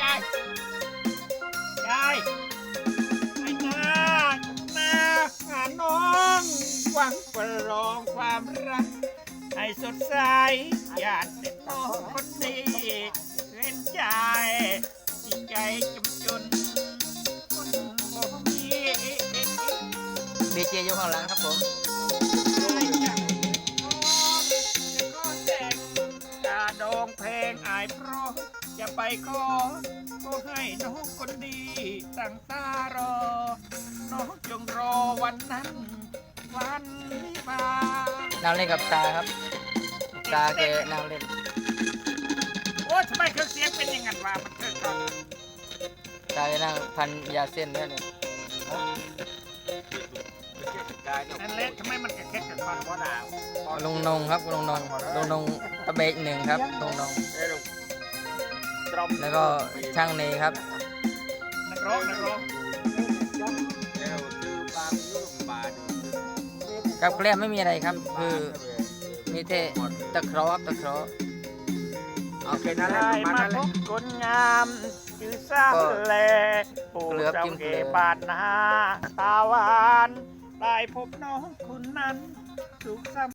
ยายยายไอ้นานาหาน้องหวังประลองความรัก ให้สดใสอยากเป็นน้องคนดีเล่นใจจิตใจจำจนคนบ่มีดีเจอยู่ข้างหลังครับผมกาดองเพลงอายเพราะจะไปขอก็ให้น้องคนดีตั้งตารอ น้องจงรอวันนั้น วันวิพานั่งเล่นกับตาครับ ตาแกนั่งเล่น โอ้ยทำไมเครื่องเสียงเป็นอย่างนั้นวะมันเกิดก่อนตาแกนั่งพันยาเส้นด้วยนี่นั่นเละทำไมมันกระเค็ดกระคอนบ่ดาวลุงนงครับลุงนงลุงนงตะเบกหนึ่งครับลุงนง แล้วก็ช่างเนครับ นักร้องนักร้องกับแกล้มไม่มีอะไรครับ คือมีเทตะเคราะห์ตะเคราะห์โอเคนั่นแหละได้ประมาณมานั้นแหพละ บคนงามชื่อสร้าวแลปู่เหลือเจ้าจิ้มเกเกอ บานนาตาหวาน ได้พบน้องคนนั้นสุขสัม